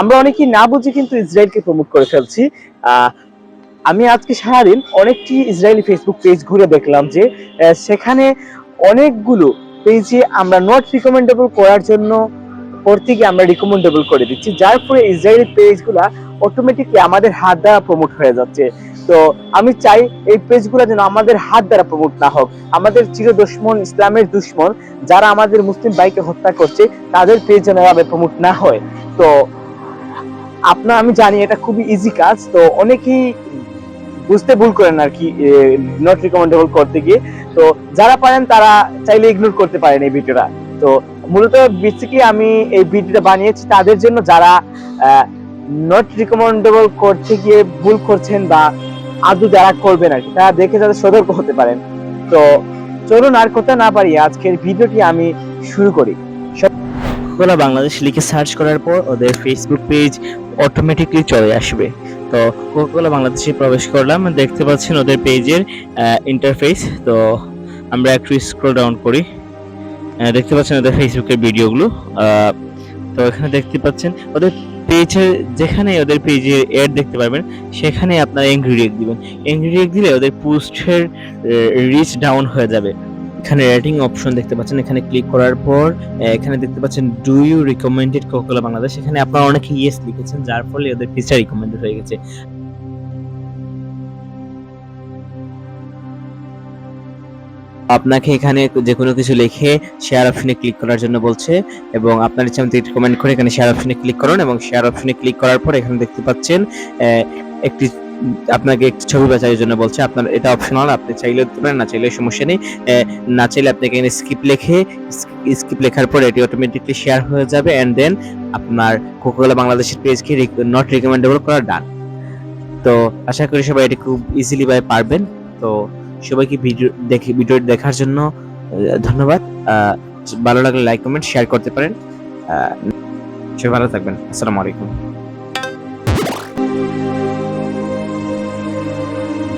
আমরা অনেকেই না বুঝে কিন্তু ইসরায়েলকে প্রমোট করে ফেলছি। আমি আজকে সারাদিন অনেকটি ইসরায়েলি ফেসবুক পেজ ঘুরে দেখলাম যে সেখানে অনেকগুলো পেজে আমরা নট রিকমেন্ডেবল করার জন্য গিয়ে আমরা রিকমেন্ডেবল করে দিচ্ছি। যার ফলে ইসরায়েলি পেজগুলা অটোমেটিকলি আমাদের হাত দ্বারা প্রমোট হয়ে যাচ্ছে। তো আমি চাই এই পেজগুলো যেন আমাদের হাত দ্বারা প্রমোট না হোক। আমাদের চির দুশ্মন, ইসলামের দুশ্মন, যারা আমাদের মুসলিম ভাইকে হত্যা করছে, তাদের পেজ যেন এভাবে প্রমোট না হয়। তো আপনার, আমি জানি এটা খুবই ইজি কাজ, তো অনেকেই বুঝতে ভুল করেন আর কি নট রিকমেন্ডেবল করতে গিয়ে। তো যারা পারেন, তারা চাইলে ইগনোর করতে পারেন এই ভিডিওটা। তো মূলত বেসিক্যালি আমি এই ভিডিওটা বানিয়েছি তাদের জন্য যারা নট রিকমেন্ডেবল করতে গিয়ে ভুল করছেন বা আদৌ যারা করবেন আর কি, তারা দেখে যাতে সতর্ক হতে পারেন। তো চলুন আর কথা না পারি আজকের ভিডিওটি আমি শুরু করি। কোলা বাংলাদেশ লিখে সার্চ করার পর ওদের ফেসবুক পেজ অটোমেটিকলি চলে আসবে। তো কোকাকোলা বাংলাদেশে প্রবেশ করলাম, দেখতে পাচ্ছেন ওদের পেজের ইন্টারফেস তো আমরা একটু স্ক্রল ডাউন করি। দেখতে পাচ্ছেন ওদের ফেসবুকের ভিডিওগুলো তো এখানে দেখতে পাচ্ছেন ওদের পেজের যেখানে ওদের পেজের অ্যাড দেখতে পারবেন, সেখানে আপনার ইনগ্রিডিয়েন্ট দিবেন। ইনগ্রিডিয়েন্ট দিলে ওদের পোস্টের রিচ ডাউন হয়ে যাবে। এখানে রেটিং অপশন দেখতে পাচ্ছেন, এখানে ক্লিক করার পর এখানে দেখতে পাচ্ছেন do you recommended Coca Cola Bangladesh এখানে আপনারা অনেকে ইয়েস লিখেছেন, যার ফলে ওদের পিসটা রিকমেন্ডেড হয়ে গেছে। আপনাকে এখানে যে কোনো কিছু লিখে শেয়ার অপশনে ক্লিক করার জন্য বলছে, এবং আপনার ইচ্ছা মতো রিকমেন্ড করে এখানে শেয়ার অপশনে ক্লিক করুন, এবং শেয়ার অপশনে ক্লিক করার পর এখানে দেখতে পাচ্ছেন একটি আপনাকে একটি ছবি বাছাইয়ের জন্য বলছে, আপনার এটা অপশনাল আপনি চাইলে দিতে পারেন না চাইলে সমস্যা নেই। না চাইলে আপনি এখানে স্কিপ লিখে স্কিপ লেখার পর এটি অটোমেটিকলি শেয়ার হয়ে যাবে এন্ড দেন আপনার কোকাকোলা বাংলাদেশের পেজকে নট রিকমেন্ডেবল করা ডান তো আশা করি সবাই এটি খুব ইজিলি ভাবে পারবেন। তো সবাইকে ভিডিও দেখে, ভিডিও দেখার জন্য ধন্যবাদ। ভালো লাগলে লাইক কমেন্ট শেয়ার করতে পারেন। সবাই ভালো থাকবেন। আসসালামু আলাইকুম।